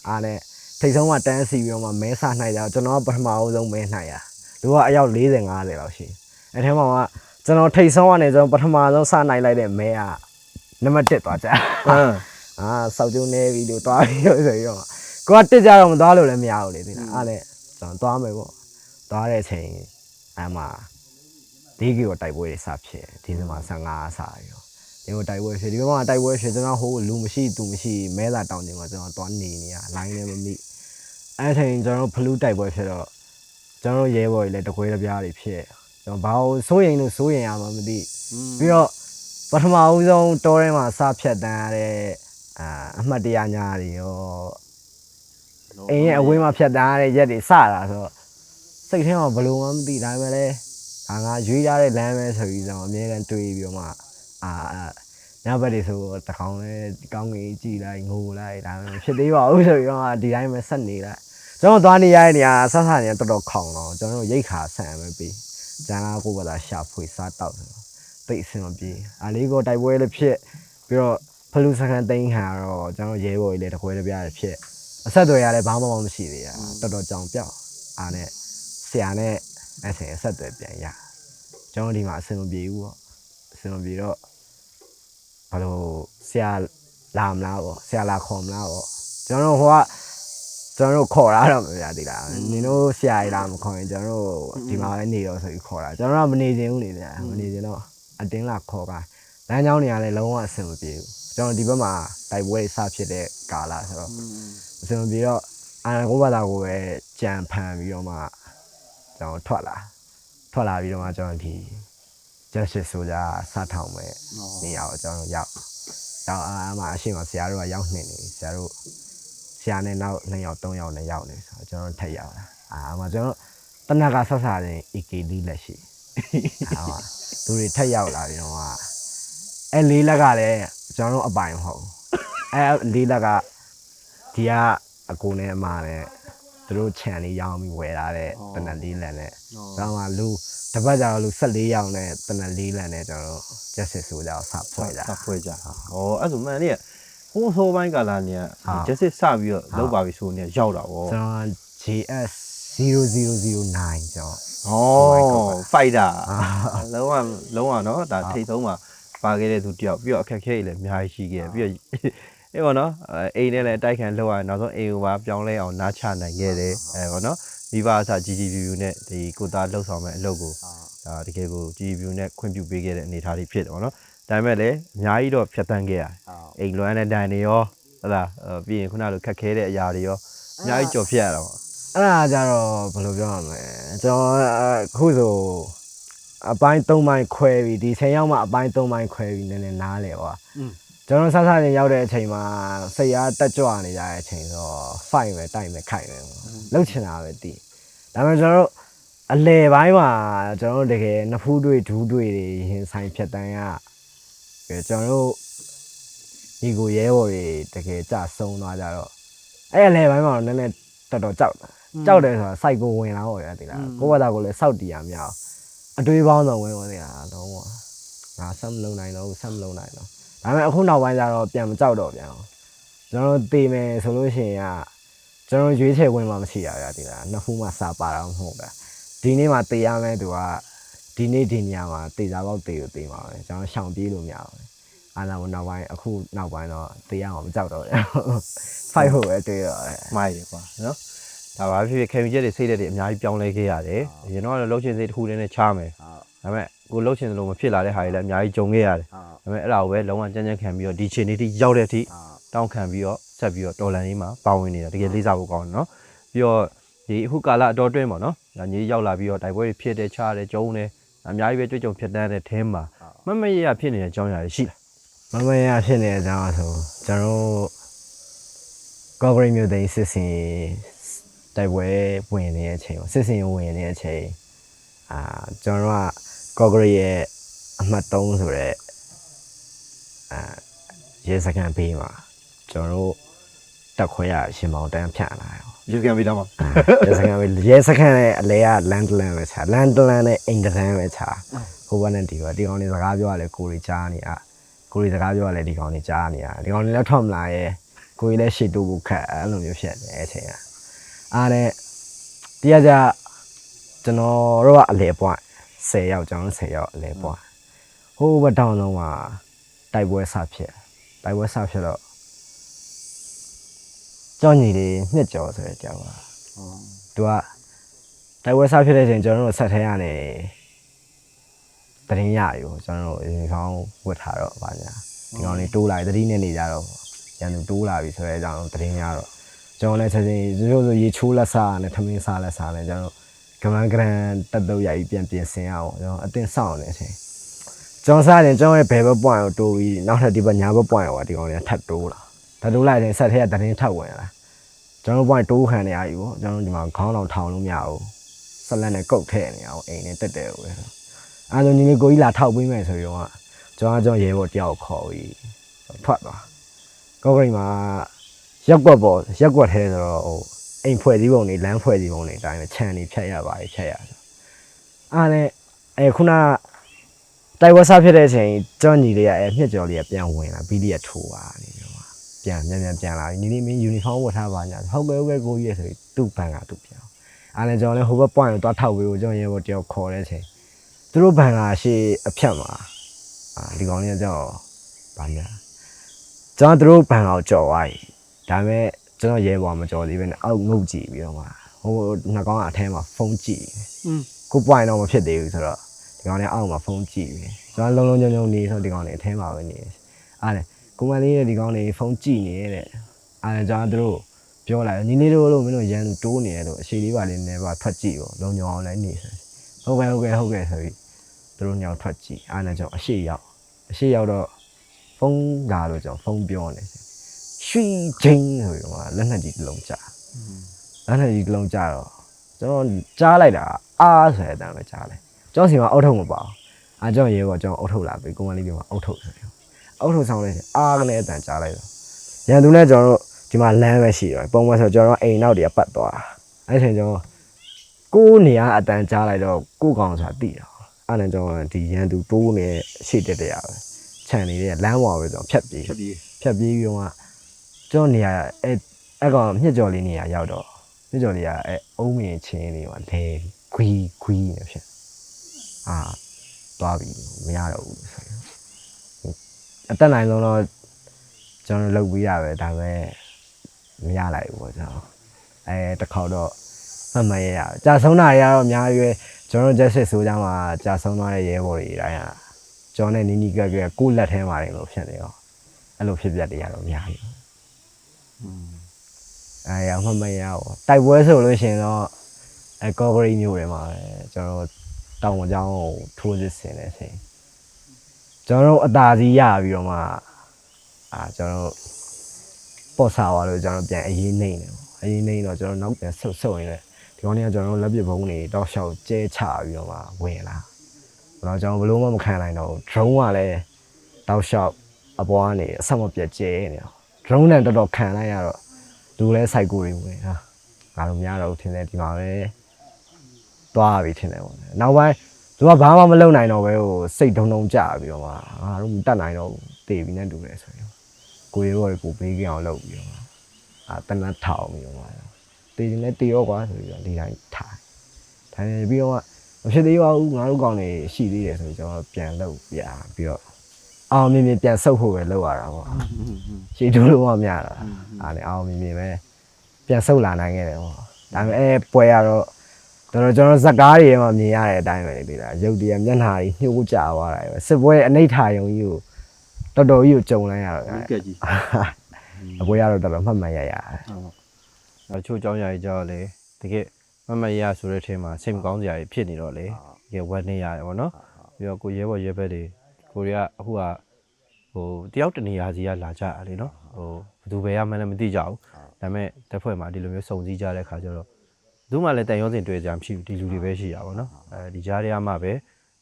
အားနဲ့ထိတ်ဆုံးကတန်းစီပြီးတော့မှမဲဆနိုင်ကြကျွန်တော်ကပထမအဆုံးမဲနိုင်ရလူကအယောက်40 50လောက်ရှိအဲထဲမှာကကျွန်တော်ထိတ်ဆုံးကနေကျွန်တော်ပထမဆုံးစနိုင်လိုက်တဲ့မဲကနံပါတ်1သွားကြအင်းအာစောက်ကျုံနေပြီလို့သွားပြီးလို့ဆိုပြီးတော့ကိုကတက်ကြတော့မသွားလို့လည်းမရဘူးလေဒီလားအားနဲ့ကျွန်တော်သွားမယ်ပေါ့သွားတဲ့အချိန်အမှဒီကီကိုတိုက်ပွဲတွေစဖြစ်ဒီစမှာ15စပြီး တော့ဒီကိုတိုက်ပွဲဖြစ်ဒီဘက်မှာတိုက်ပွဲဖြစ်ကျွန်တော်ဟိုလူမရှိသူမရှိမဲလာတောင်းတင်မှာကျွန်တော်သွားနေနေရလိုင်းလည်းမမိအဲ့အချိန်ကျွန်တော်ဖလူးတိုက်ပွဲဖြစ်တော့ကျွန်တော်ရဲဘော်တွေလည်းတကွဲတပြားတွေဖြစ်ကျွန်တော်ဘာလို့စိုးရင်လို့စိုးရင်ရမှာမသိပြီးတော့ပထမဦးဆုံးတောထဲမှာစဖြတ်တန်းရတဲ့အာအမှတ်တရညာတွေရောအိမ်ရဲ့အဝင်းမှာဖြတ်တန်းရတဲ့ရက်တွေစတာဆိုတော့စိတ်ထဲမှာဘယ်လိုမှမသိဒါပေမဲ့လည်းဒါငါရွေးရတဲ့လမ်းပဲဆိုပြီးတော့အမြဲတမ်းတွေးပြီးတော့မှ အာအာညဘက်တွေဆိုတော့တကောင်လဲကောင်းငင်ကြည့်လိုက်ငိုလိုက်ဒါပေမဲ့ဖြစ်သေးပါဘူးဆိုပြီးတော့မှဒီတိုင်းပဲဆက်နေလိုက်ကျွန်တော်သွားနေရတဲ့နေရာဆက်ဆက်နေတော်တော်ခေါင်တော့ကျွန်တော်တို့ရိတ်ခါဆန်ပဲပြီးကျန်တာကိုယ်ကသာရှာဖွေစားတောက်ဆိုတော့တိတ်အဆင်မပြေအားလေးကိုတိုက်ပွဲလည်းဖြစ်ပြီးတော့ဖလူစကန်သိန်းခံရတော့ကျွန်တော်ရဲဘော်ကြီးလည်းတခွဲတစ်ပြားလည်းဖြစ်အဆက်အသွယ်ရလည်းဘာမှမရှိသေးရတော်တော်ကြောင်ပြောက်အားနဲ့ဆရာနဲ့အဲ့ဆင်အဆက်အသွယ်ပြန်ရကျွန်တော်ဒီမှာအဆင်မပြေဘူးပေါ့ အဆင်မပြေတော့ဘာလို့ဆရာလာမလားပေါ့ဆရာလာခေါ်မလားပေါ့ကျွန်တော်ဟိုကကျွန်တော်တို့ခေါ်တာတော့မရသေးလားနင်တို့ဆရာကြီးလာမခေါ်ရင်ကျွန်တော်တို့ဒီမှာပဲနေတော့ဆိုပြီးခေါ်တာကျွန်တော်ကမနေချင်ဘူးနေတယ်မနေချင်တော့ဟအတင်းလာခေါ်ကလမ်းကြောင်းတွေကလည်းလုံးဝအဆင်မပြေဘူးကျွန်တော်ဒီဘက်မှာတိုက်ပွဲစဖြစ်တဲ့ကာလဆိုတော့အဆင်မပြေတော့အာနာကိုဘာသာကိုပဲကြံဖန်ပြီးတော့မှကျွန်တော်ထွက်လာထွက်လာပြီးတော့မှကျွန်တော်ဒီ justice ဆိုကြစထောင်မဲ့နေရာကိုကျွန်တော်ရောက်ရောက်အားမှာအရှိမဆရာတို့ကရောက်နေနေဆရာတို့ဆရာနဲ့နောက်2ယောက်3ယောက်နဲ့ရောက်နေဆိုတော့ကျွန်တော်ထက်ရောက်လာအာမှာကျွန်တော်တနက်ကဆက်စားရင် EKD လက်ရှိအာမှာသူတွေထက်ရောက်လာပြီးတော့မှအဲလေးလက်ကလည်းကျွန်တော်တို့အပိုင်မဟုတ်ဘူးအဲလေးလက်ကဒီကအကူနဲ့အမနဲ့ သူတို့ခြံလေးရောင်းပြီးဝယ်လာတဲ့တနက်လေးလက်နဲ့ကျွန်တော်ကလူတစ်ပတ်ကြာတော့လူ14ယောက်နဲ့တနက်လေးလက်နဲ့ကျွန်တော်တို့ justice ဆိုကြအောင်စဖွဲ့ကြစဖွဲ့ကြ။ဩအဲ့ဆိုမှန်လေးကဟိုးဆိုးပိုင်းကာလာနေကဟာ just စပြီးတော့လောက်ပါပြီဆိုနေရောက်တာဗောကျွန်တော် JS 0009ကျွန်တော်။ဩ fighter လုံးဝလုံးဝနော်ဒါထိတ်ဆုံးမှာပါခဲ့တဲ့သူတယောက်ပြီးတော့အခက်အခဲတွေလည်းအများကြီးရှိခဲ့ပြီးတော့ အေးဗောနော်အိမ်နဲ့လည်းအတိုက်ခံလောက်ရနောက်ဆုံးအိမ်ကိုပါပြောင်းလဲအောင်နားချနိုင်ခဲ့တယ်အဲဗောနော်မိဘအစ GGVU နဲ့ဒီကိုသားလှုပ်ဆောင်မဲ့အလုပ်ကိုဒါတကယ်ကို GVU နဲ့ခွင့်ပြုပေးခဲ့တဲ့အနေအထားတွေဖြစ်တယ်ဗောနော်ဒါပေမဲ့လည်းအများကြီးတော့ဖြတ်တန်းခဲ့ရတယ်အိမ်လွမ်းတဲ့တိုင်တွေရောဟုတ်လားအဲ့ပြီးရင်ခုနလိုခက်ခဲတဲ့အရာတွေရောအများကြီးကြော်ဖြတ်ရတာဗောအဲ့ဒါကြတော့ဘယ်လိုပြောရမလဲကျွန်တော်အခုဆိုအပိုင်း၃ပိုင်းခွဲပြီးဒီချိန်ရောက်မှအပိုင်း၃ပိုင်းခွဲပြီးနည်းနည်းနားလေကွာ ကျွန်တော်ဆဆချင်းရောက်တဲ့အချိန်မှာစိတ်အားတက်ကြွနေကြတဲ့အချိန်ဆိုတော့ fight ပဲတိုက်ပဲခိုက်ပဲလှုပ်ချင်တာပဲတီးဒါပေမဲ့ကျွန်တော်တို့အလဲပိုင်းမှာကျွန်တော်တို့တကယ်နှစ်ဖူးတွေ့ဒူးတွေ့တွေရင်ဆိုင်ဖြတ်တန်းရပြီးကျွန်တော်တို့ဒီကိုရဲဘော်တွေတကယ်ကြဆုံးသွားကြတော့အဲ့အလဲပိုင်းမှာတော့နည်းနည်းတော်တော်ကြောက်တာကြောက်တယ်ဆိုတာစိုက်ကိုဝင်လာတော့ရသေးလားကိုယ့်ဘာသာကိုလည်းစောက်တီးရမရအောင်အတွေးပေါင်းတော့ဝင်ဝင်နေတာတော့ငါဆက်မလုံးနိုင်တော့ဆက်မလုံးနိုင်တော့ ဒါပေမဲ့အခုနောက်ပိုင်းကျတော့ပြန်မကြောက်တော့ပြန်အောင်ကျွန်တော်တေးမယ်ဆိုလို့ရှိရင်ကကျွန်တော်ရွေးချယ်ဝင်မှမရှိရရသေးလားနှစ်ဖူးမှစာပါတော့မဟုတ်တာဒီနေ့မှတေးရမယ်သူကဒီနေ့ဒီညမှာတေးစားပေါက်တေးကိုတေးမှာပဲကျွန်တော်ရှောင်ပြေးလို့မရဘူးအားလုံးနောက်ပိုင်းအခုနောက်ပိုင်းတော့တေးရအောင်မကြောက်တော့ဘူး fight ဖို့ပဲတေးတော့တယ်မိုက်တယ်ကွာနော်ဒါပါဖြစ်ဖြစ်ခင်ဗျချက်တွေစိတ်ဓာတ်တွေအများကြီးပြောင်းလဲခဲ့ရတယ်အရင်တော့လှုပ်ချင်စိတ်တစ်ခုတည်းနဲ့ချမယ်ဒါပေမဲ့ ကိုလှုပ်ချင်တယ်လို့မဖြစ်လာတဲ့ဟာတွေလည်းအများကြီးကြုံခဲ့ရတယ်ဒါပေမဲ့အဲ့ဒါကိုပဲလုံးဝကြမ်းကြမ်းခံပြီးတော့ဒီချိန်လေးထိရောက်တဲ့အထိတောင်းခံပြီးတော့ဆက်ပြီးတော့တော်လန်လေးမှာပါဝင်နေတာတကယ်လေးစားဖို့ကောင်းတယ်နော်ပြီးတော့ဒီအခုကာလအတော်တွင်းပေါ့နော်ဒါညီရောက်လာပြီးတော့တိုက်ပွဲတွေဖြစ်တယ်ချတယ်ကျုံတယ်အများကြီးပဲတွေ့ကြုံဖြစ်တတ်တဲ့အဲမှာမမရရဖြစ်နေတဲ့အကြောင်းအရာတွေရှိလားမမရဖြစ်နေတဲ့အကြောင်းအဆိုကျွန်တော်တို့ကော့ဂရိတ်မြို့သိမ်းစစ်စင်တိုက်ပွဲဝင်နေတဲ့အချိန်ပေါ့စစ်စင်ဝင်နေတဲ့အချိန်အာကျွန်တော်တို့က ကော့ဂရိတ်ရဲ့အမှတ်3ဆိုတဲ့အာရဲစခန်းဘေးမှာကျွန်တော်တို့တက်ခွဲရရှင်မောင်တန်းဖြန့်လာရော ယူကန်ပြီးတော့မှာ ရဲစခန်းပဲရဲစခန်းနဲ့အလဲကလန်တလန်ပဲခြာလန်တလန်နဲ့အိမ်တန်းပဲခြာဟိုဘက်နဲ့ဒီဘက်ဒီကောင်လေးစကားပြောရလဲကိုရီကြားနေอ่ะကိုရီစကားပြောရလဲဒီကောင်လေးကြားနေอ่ะဒီကောင်လေးလည်းထွက်မလာရဲကိုရီလည်းရှေ့တူဖို့ခက်အဲ့လိုမျိုးဖြစ်နေတဲ့အချိန်อ่ะအားတဲ့တရားကြကျွန်တော်တို့ကအလဲပွိုင်း 10ယောက်ကျွန်တော်10ယောက်အလဲပွိုင်းဟိုဘက်တောင်လုံးမှာတိုက်ပွဲဆဖြစ်တိုက်ပွဲဆဖြစ်တော့ကြောင်းညီလေးနှစ်ကျော်ဆိုတဲ့ကြောက်ပါသူကတိုက်ပွဲစားဖြစ်တဲ့အချိန်ကျွန်တော်တို့ဆက်ထဲရနေတရင်ရယူကျွန်တော်တို့ဒီကောင်ဝတ်ထားတော့ဗာညာဒီကောင်လေးတိုးလာတတိနဲ့နေကြတော့ရန်သူတိုးလာပြီဆိုတဲ့အကြောင်းတရင်ရတော့ကျွန်တော်လည်းချက်ချင်းရိုးရိုးရေချိုးလက်စားနဲ့ထမင်းစားလက်စားနဲ့ကျွန်တော် ကမန်ဂရန်တက်တော့ရည်ပြန်ပြင်ဆင်အောင်ကျွန်တော်အတင်းစောင့်နေတဲ့အချိန်ကျွန်တော်စားရင်ကျွန်တော်ရဲ့ဘယ်ဘက်ပွိုင်းကိုတိုးပြီးနောက်ထပ်ဒီဘက်ညာဘက်ပွိုင်းကိုဒီကောင်လေးထပ်တိုးလာထပ်တိုးလိုက်ရင်ဆက်ထဲကတရင်ထပ်ဝင်လာကျွန်တော်တို့ဘွိုင်းတိုးခံနေရပြီပေါ့ကျွန်တော်တို့ဒီမှာခေါင်းတော်ထောင်လို့မရဘူးဆက်လက်နဲ့ကုတ်ထဲ့နေအောင်အိမ်နဲ့တက်တယ်ပဲအဲဒါညီလေးကိုကြီးလာထောက်ပေးမယ်ဆိုရင်ကကျွန်တော်ကကျွန်တော်ရဲဘော်တယောက်ခေါ်ပြီးထွက်သွားကော့ဂရိတ်မှာရက်ကွက်ပေါ်ရက်ကွက်ထဲဆိုတော့ဟို အိမ်ဖွဲ့စည်းပုံတွေလမ်းဖွဲ့စည်းပုံတွေအတိုင်းပဲခြံနေဖြတ်ရပါတယ်ဖြတ်ရဆိုအားနဲ့အဲခုနတိုက်ဝက်စားဖြစ်တဲ့အချိန်ကျွန်တော်ညီလေးကအဲမြက်ကျော်လေးကပြန်ဝင်လာပြီးလေးကထိုးပါနေတယ်ပြန်မြန်မြန်ပြန်လာပြီညီလေးမင်းယူနီဖောင်းဝတ်ထားပါညာဟုတ်ကဲ့ဟုတ်ကဲ့ကိုကြီးရဲ့ဆိုပြီးသူ့ဘန်ကသူ့ပြန်အားလည်းကျွန်တော်လည်းဟိုဘက် point ကိုတွားထောက်ပေးဖို့ကျွန်တော်ရေဘော်တယောက်ခေါ်တဲ့အချိန်သူတို့ဘန်ကရှေ့အဖြတ်မှာအာဒီကောင်လေးကကျွန်တော်ဗာညာကျွန်တော်သူတို့ဘန်ကိုကြော်သွားပြီဒါပေမဲ့ ကျွန်တော်ရေဘော်မကြော်သေးဘဲနဲ့အောက်ငုတ်ကြည့်ပြီးတော့မှဟိုနှကောင်ကအထဲမှာဖုန်းကြည့်อืมကို point တော့မဖြစ်သေးဘူးဆိုတော့ဒီကောင်လေးအောက်မှာဖုန်းကြည့်ပြီကျွန်တော်လုံးလုံးချုံချုံနေဆိုဒီကောင်လေးအထဲမှာပဲနေတယ်အားလေကိုမလေးရဲ့ဒီကောင်လေးဖုန်းကြည့်နေတဲ့အားလေကျွန်တော်တို့ပြောလိုက်ညီလေးတို့လို့မင်းတို့ရန်သူတိုးနေတယ်လို့အရှိလေးပါလေးနည်းပါထွက်ကြည့်ပေါ့လုံညောင်အောင်လည်းနေဆိုဟုတ်ကဲ့ဟုတ်ကဲ့ဟုတ်ကဲ့ဆိုပြီးသူတို့ညောင်ထွက်ကြည့်အားလည်းကျွန်တော်အရှိရောက်အရှိရောက်တော့ဖုန်းလာလို့ကျွန်တော်ဖုန်းပြောနေတယ် ရွှီချင်းဆိုပြီးတော့လက်နက်ကြီးတစ်လုံးကြာလက်နဲ့ကြီးတစ်လုံးကြာတော့ကျွန်တော်ကြားလိုက်တာအားဆိုတဲ့အတန်းပဲကြားလိုက်ကျွန်တော်စီမှာအုတ်ထုပ်မပါဘူးအားကျွန်တော်ရေပေါ်ကျွန်တော်အုတ်ထုပ်လာပြီကိုမလေးပြောမှာအုတ်ထုပ်ဆိုတယ်အုတ်ထုပ်ဆောင်လိုက်တယ်အားကနေအတန်းကြားလိုက်တော့ရန်သူနဲ့ကျွန်တော်တို့ဒီမှာလမ်းပဲရှိတော့ပုံမှန်ဆိုကျွန်တော်အိမ်နောက်တည်းပတ်သွားအဲ့ချိန်ကျွန်တော်ကိုနေရအတန်းကြားလိုက်တော့ကိုကောင်ဆိုတာတိတာအဲ့နဲ့ကျွန်တော်ဒီရန်သူတိုးနေရှေ့တက်တရားပဲခြံနေတဲ့လမ်းပေါ်ပဲကျွန်တော်ဖြတ်ပြေးဖြစ်ပြီးဖြတ်ပြေးပြီးတော့မှ ကျွန်တော်နေရာအဲအဲ့ကောင်မြစ်ကြော်လေးနေရာရောက်တော့မြစ်ကြော်လေးကအဲအုံးမင်းချင်းလေးမှာလဲခွီးခွီးနေဖြစ်အာသွားပြီမရတော့ဘူးဆိုရင်အတက်နိုင်ဆုံးတော့ကျွန်တော်လုပ်ပြီးရပဲဒါပဲမရလိုက်ဘူးပေါ့ကျွန်တော်အဲတစ်ခေါက်တော့မှတ်မရရကြာဆုံးတာတွေကတော့အများကြီးပဲကျွန်တော် justice ဆိုကြမှာကြာဆုံးသွားတဲ့ရဲဘော်တွေတိုင်းဟာကျွန်တော်နဲ့နီးနီးကပ်ကပ်ကိုယ့်လက်ထဲမှာနေလို့ဖြစ်နေရောအဲ့လိုဖြစ်ပြတွေရတော့အများကြီး အဲရမှမရဘူးတိုက်ပွဲဆိုလို့ရှိရင်တော့အဲကော်ဂရီမျိုးတွေမှာပဲကျွန်တော်တောင်ဝကြောင်းကိုထိုးစစ်ဆင်နေချိန်ကျွန်တော်တို့အသာစီးရပြီးတော့မှအာကျွန်တော်တို့ပေါ့ဆာသွားလို့ကျွန်တော်ပြန်အေးနေတယ်ပေါ့အေးနေတော့ကျွန်တော်နောက်ပြန်ဆုတ်ဆုတ်ရင်လည်းဒီကောင်တွေကကျွန်တော်တို့လက်ပစ်ဘုံတွေတောက်လျှောက်ကျဲချပြီးတော့မှဝင်လာတော့ကျွန်တော်ဘလို့မှမခံနိုင်တော့ဘူး drone ကလည်းတောက်လျှောက်အပေါ်ကနေအဆက်မပြတ်ကျဲနေတော့ drone နဲ့တော်တော်ခံလိုက်ရတော့လူလဲ psycho တွေဝင်ဟာငါတို့များတော့ထင်တယ်ဒီမှာပဲသွားပြီထင်တယ်ပေါ့နောက်ပိုင်းသူကဘာမှမလုပ်နိုင်တော့ပဲဟိုစိတ်ဒုံဒုံကြပြီးတော့မှငါတို့မတတ်နိုင်တော့ဘူးတေပြီးနဲ့တူတယ်ဆိုရင်ကိုရေဘော်ကိုပေးကြအောင်လုပ်ပြီးတော့အာတနတ်ထောင်ပြီးတော့တေရင်လည်းတေရောကွာဆိုပြီးတော့ဒီတိုင်းထားထိုင်နေပြီးတော့မဖြစ်သေးပါဘူးငါတို့ကောင်နေရှိသေးတယ်ဆိုပြီးကျွန်တော်ပြန်လုပ်ပြပြီးတော့ အောင်မြင်မြင်ပြန်ဆုပ်ဖို့ပဲလုပ်ရတာပေါ့ရှည်တိုးလို့မများတာအားလည်းအောင်မြင်မြင်ပဲပြန်ဆုပ်လာနိုင်ခဲ့တယ်ပေါ့ဒါပေမဲ့အဲပွဲရတော့တော်တော်ကျွန်တော်ဇက်ကားတွေမှာမြင်ရတဲ့အတိုင်းပဲလေဒီလားရုပ်တရက်မျက်နှာကြီးနှိုးကြသွားတာပဲစစ်ပွဲအနိဋ္ဌာယုံကြီးကိုတော်တော်ကြီးကိုကြုံလိုက်ရတော့ကက်ကြီးအပွဲရတော့တော်တော်မှတ်မှတ်ရရနောက်ချိုးကြောင်းရာကြီးကြောက်လေတကယ်မမရဆိုတဲ့ထဲမှာစိတ်မကောင်းစရာကြီးဖြစ်နေတော့လေတကယ်ဝက်နေရတယ်ဗောနော်ပြီးတော့ကိုရဲဘော်ရဲဘက်တွေ ကိုရီးယားအခုကဟိုတယောက်တနေရာစီကလာကြတာလေနော်ဟိုဘယ်သူပဲရမှန်းလည်းမသိကြဘူးဒါပေမဲ့တစ်ဖွဲ့မှာဒီလိုမျိုးစုံစည်းကြတဲ့ခါကျတော့ဘူးမှလည်းတန်ရုံးစင်တွေ့ကြမရှိဘူးဒီလူတွေပဲရှိရပါတော့နော်အဲဒီကြားထဲမှာပဲ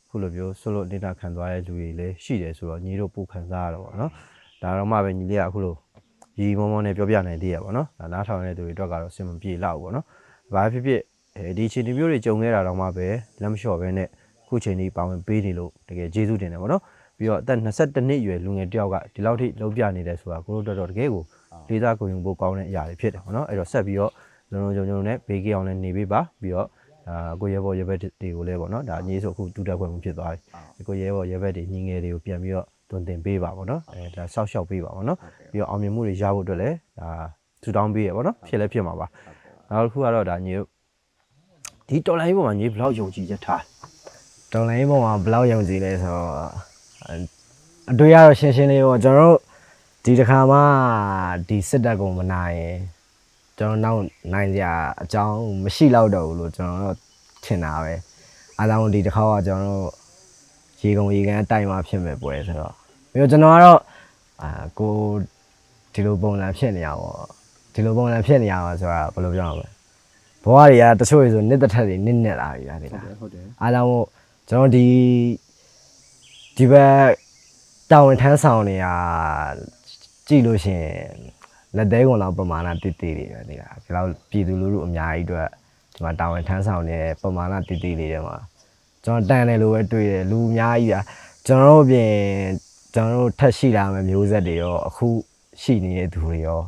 ခုလိုမျိုးဆွလို့နေတာခံသွားတဲ့လူတွေလည်းရှိတယ်ဆိုတော့ညီတို့ပူခံစားရတော့ဗောနော်ဒါတော့မှပဲညီလေးကအခုလိုရီမောမောနဲ့ပြောပြနိုင်သေးရပါတော့။ဒါနားထောင်နေတဲ့သူတွေအတွက်ကတော့စင်မပြေလောက်ပေါ့နော်။ဘာဖြစ်ဖြစ်အဲဒီချိန်ဒီမျိုးတွေကြုံခဲ့တာတော့မှပဲလက်မလျှော့ပဲနဲ့ခုချိန်ဒီပါဝင်ပေးနေလို့တကယ်ကျေးဇူးတင်တယ်ပေါ့နော်။ ပြီးတော့အသက်22နှစ်အရွယ်လူငယ်တစ်ယောက်ကဒီလောက်ထိလုံးပြနေတယ်ဆိုတာကိုတို့တော်တော်တကယ်ကိုလေးစားကိုယုံဖို့ကောင်းတဲ့အရာတွေဖြစ်တယ်ပေါ့နော်။အဲ့တော့ဆက်ပြီးတော့လုံလုံခြုံခြုံနဲ့ဘေးကအောင်နဲ့နေပေးပါပြီးတော့အာကိုရဲဘော်ရဲဘက်တွေကိုလည်းပေါ့နော်ဒါအငြိဆိုအခုတူတက်ခွင့်မှုဖြစ်သွားပြီကိုရဲဘော်ရဲဘက်တွေညီငယ်တွေကိုပြန်ပြီးတော့တွင်တင်ပေးပါပေါ့နော်အဲဒါဆောက်ရှောက်ပေးပါပေါ့နော်ပြီးတော့အောင်မြင်မှုတွေရဖို့အတွက်လည်းဒါထူတောင်းပေးရပါတော့ဖြစ်လဲဖြစ်မှာပါနောက်တစ်ခုကတော့ဒါညီတို့ဒီတော်လိုင်းပေါ်မှာညီဘယ်လောက်ယုံကြည်ချက်ထားတော်လိုင်းပုံမှာဘယ်လောက်ယုံကြည်လဲဆိုတော့ အတွေ့ရတော့ရှင်းရှင်းလေးပေါ့ကျွန်တော်တို့ဒီတစ်ခါမှဒီစစ်တပ်ကိုမနိုင်ရင်ကျွန်တော်နောက်နိုင်ကြအကြောင်းမရှိတော့တော့ဘူးလို့ကျွန်တော်တို့ထင်တာပဲအားလုံးဒီတစ်ခါကကျွန်တော်တို့ရေကုန်ရေကန်အတိုင်မှာဖြစ်မဲ့ပွဲဆိုတော့ပြီးတော့ကျွန်တော်ကတော့အာကိုဒီလိုပုံစံဖြစ်နေရပါဘောဒီလိုပုံစံဖြစ်နေရပါဆိုတာဘယ်လိုပြောရမလဲဘဝတွေကတချို့တွေဆိုနှစ်သက်ထက်တွေနစ်နစ်လာပြီလားဒီလားဟုတ်တယ်အားလုံးမို့ကျွန်တော်ဒီ ဒီဘက်တာဝန်ထမ်းဆောင်နေတာကြည့်လို့ရှိရင်လက်သေးကုန်လောက်ပမာဏတိတိတွေပဲဒီလားဒီလောက်ပြည်သူလူထုအများကြီးအတွက်ဒီမှာတာဝန်ထမ်းဆောင်နေတဲ့ပမာဏတိတိတွေထဲမှာကျွန်တော်တန်တယ်လို့ပဲတွေ့တယ်လူအများကြီးอ่ะကျွန်တော်တို့ပြင်ကျွန်တော်တို့ထက်ရှိလာမယ့်မျိုးဆက်တွေရောအခုရှိနေတဲ့သူတွေရော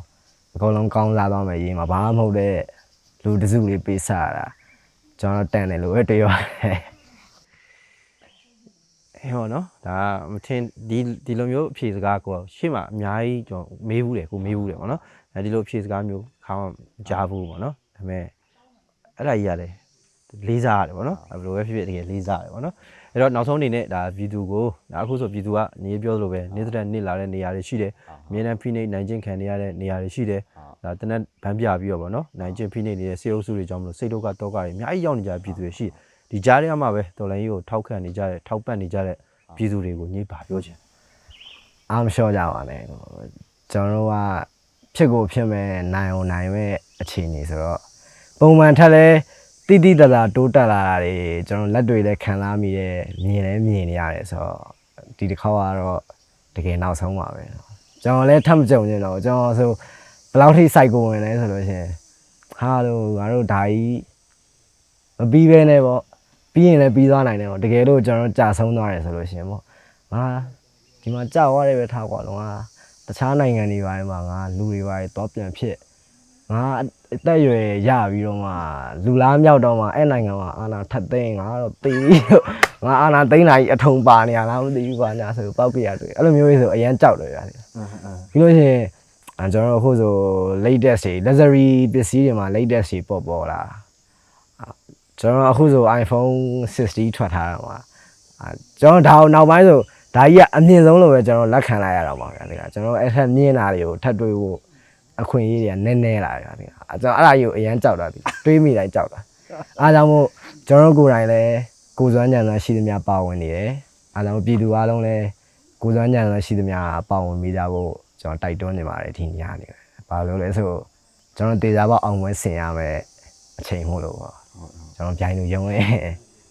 အကုန်လုံးကောင်းစားသွားမယ်ရေးမှာဘာမှမဟုတ်တဲ့လူတစုလေးပေးစားရတာကျွန်တော်တန်တယ်လို့ပဲတွေ့ပါတယ်အဲ ဟောနော်ဒါမထင်ဒီဒီလိုမျိုးအဖြေစကားကိုရှေ့မှာအများကြီးကျွန်တော်မေးဘူးတယ်ကိုမေးဘူးတယ်ပေါ့နော်အဲဒီလိုအဖြေစကားမျိုးခါမှမကြားဘူးပေါ့နော်ဒါပေမဲ့အဲ့ဒါကြီးရတယ်လေးစားရတယ်ပေါ့နော်ဘယ်လိုပဲဖြစ်ဖြစ်တကယ်လေးစားရတယ်ပေါ့နော်အဲ့တော့နောက်ဆုံးအနေနဲ့ဒါပြည်သူကိုဒါအခုဆိုပြည်သူကနေပြောသလိုပဲနေသက်နေလာတဲ့နေရာတွေရှိတယ်အမြဲတမ်းဖိနှိပ်နိုင်ခြင်းခံနေရတဲ့နေရာတွေရှိတယ်ဒါတနက်ဗန်းပြပြီးတော့ဗောနော်နိုင်ခြင်းဖိနှိပ်နေတဲ့စေအုပ်စုတွေကြောင့်မလို့စိတ်ဒုက္ခတောကတွေအများကြီးရောက်နေကြတဲ့ပြည်သူတွေရှိတယ် ဒီကြားထဲမှာပဲတော်လိုင်းကြီးကိုထောက်ခံနေကြတဲ့ထောက်ပံ့နေကြတဲ့ပြည်သူတွေကိုညှိပါပြောချင်အားမလျှော့ကြပါနဲ့ကျွန်တော်တို့ကဖြစ်ကိုဖြစ်မဲ့နိုင်အောင်နိုင်မဲ့အခြေအနေဆိုတော့ပုံမှန်ထက်လဲတိတိတသာတိုးတက်လာတာတွေကျွန်တော်လက်တွေလည်းခံစားမိတယ်မြင်လည်းမြင်နေရတယ်ဆိုတော့ဒီတစ်ခေါက်ကတော့တကယ်နောက်ဆုံးပါပဲကျွန်တော်လည်းထပ်မကြုံရင်တော့ကျွန်တော်ဆိုဘယ်လောက်ထိစိုက်ကိုဝင်လဲဆိုလို့ရှိရင်ဟာလို့ငါတို့ဓာကြီးမပြီးပဲနဲ့ပေါ့ ပြီးရင်လည်းပြီးသွားနိုင်တယ်ပေါ့တကယ်လို့ကျွန်တော်ကြာဆုံးသွားတယ်ဆိုလို့ရှိရင်ပေါ့ငါဒီမှာကြောက်ရတဲ့ပဲထားကွာလုံးကတခြားနိုင်ငံတွေပိုင်းမှာငါလူတွေပိုင်းတော့ပြန်ဖြစ်ငါအသက်အရွယ်ရပြီးတော့မှလူလားမြောက်တော့မှအဲ့နိုင်ငံမှာအာနာထပ်သိမ်းငါတော့တေးလို့ငါအာနာသိမ်းလာကြီးအထုံပါနေရလားမသိဘူးကွာညာဆိုပောက်ပြရတွေ့အဲ့လိုမျိုးကြီးဆိုအရန်ကြောက်တယ်ဗျာဒီလိုရှိရင်အကျွန်တော်တို့အခုဆို latest တွေ luxury ပစ္စည်းတွေမှာ latest တွေပေါ်ပေါ်လာ ကျွန်တော်အခုဆို iPhone 60ထွက်ထားတာမှာအာကျွန်တော်ဒါနောက်ပိုင်းဆိုဒါကြီးကအမြင့်ဆုံးလို့ပဲကျွန်တော်လက်ခံလိုက်ရတော့ပါဗျာဒီကကျွန်တော်အဲ့ထက်မြင့်တာတွေကိုထပ်တွေးဖို့အခွင့်အရေးတွေကနည်းနည်းလာဗျာဒီကအဲကျွန်တော်အဲ့ဒါကြီးကိုအရန်ကြောက်တာဒီတွေးမိတိုင်းကြောက်တာအားကြောင့်မို့ကျွန်တော်ကိုယ်တိုင်လည်းကိုယ်စွမ်းညံစွမ်းရှိသမျှပါဝင်နေတယ်အားကြောင့်ပြည်သူအားလုံးလည်းကိုယ်စွမ်းညံစွမ်းရှိသမျှပါဝင်မိကြဖို့ကျွန်တော်တိုက်တွန်းနေပါတယ်ဒီညနေဘာလို့လဲဆိုကျွန်တော်တေချာပေါအောင်ပွဲဆင်ရမယ်အချိန်မို့လို့ပေါ့ ကျွန်တော်ပြိုင်လို့ရုံးရဲ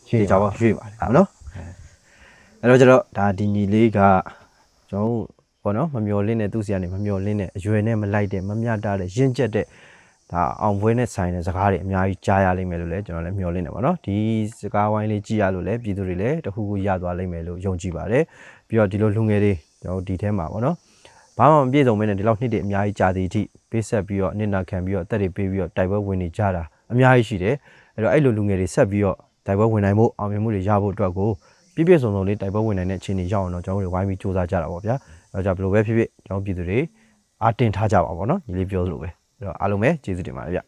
ရွှေဒီကြောင်ရွှေ့ပါတယ်ဟုတ်နော်အဲ့တော့ကျတော့ဒါဒီညီလေးကကျွန်တော်ဘောနော်မမျော်လင့်တဲ့သူစီကနေမမျော်လင့်တဲ့အရွယ်နဲ့မလိုက်တဲ့မမျှတာတဲ့ရင့်ကျက်တဲ့ဒါအောင်ပွဲနဲ့ဆိုင်တဲ့စကားတွေအများကြီးကြားရလိမ့်မယ်လို့လည်းကျွန်တော်လည်းမျှော်လင့်နေပါတော့ဒီစကားဝိုင်းလေးကြည့်ရလို့လည်းပြည်သူတွေလည်းတခုခုရသွားလိမ့်မယ်လို့ယုံကြည်ပါတယ်ပြီးတော့ဒီလိုလူငယ်တွေကျွန်တော်ဒီထဲမှာပေါ့နော်ဘာမှမပြည့်စုံမင်းနဲ့ဒီလောက်နှစ်တွေအများကြီးကြာသည်အထိပေးဆက်ပြီးတော့အနစ်နာခံပြီးတော့တက်တွေပေးပြီးတော့တိုက်ပွဲဝင်နေကြတာအများကြီးရှိတယ် အဲ့တော့အဲ့လိုလူငယ်တွေဆက်ပြီးတော့တိုက်ပွဲဝင်နိုင်ဖို့အောင်မြင်မှုတွေရဖို့အတွက်ကိုပြည့်ပြည့်စုံစုံလေးတိုက်ပွဲဝင်နိုင်တဲ့အခြေအနေရောက်အောင်တော့ကျွန်တော်တို့ဝိုင်းပြီးစူးစမ်းကြတာပေါ့ဗျာအဲ့တော့ဘယ်လိုပဲဖြစ်ဖြစ်ကျွန်တော်ပြည်သူတွေအားတင်ထားကြပါပေါ့နော်ညီလေးပြောသလိုပဲအဲ့တော့အားလုံးပဲကျေးဇူးတင်ပါတယ်ဗျ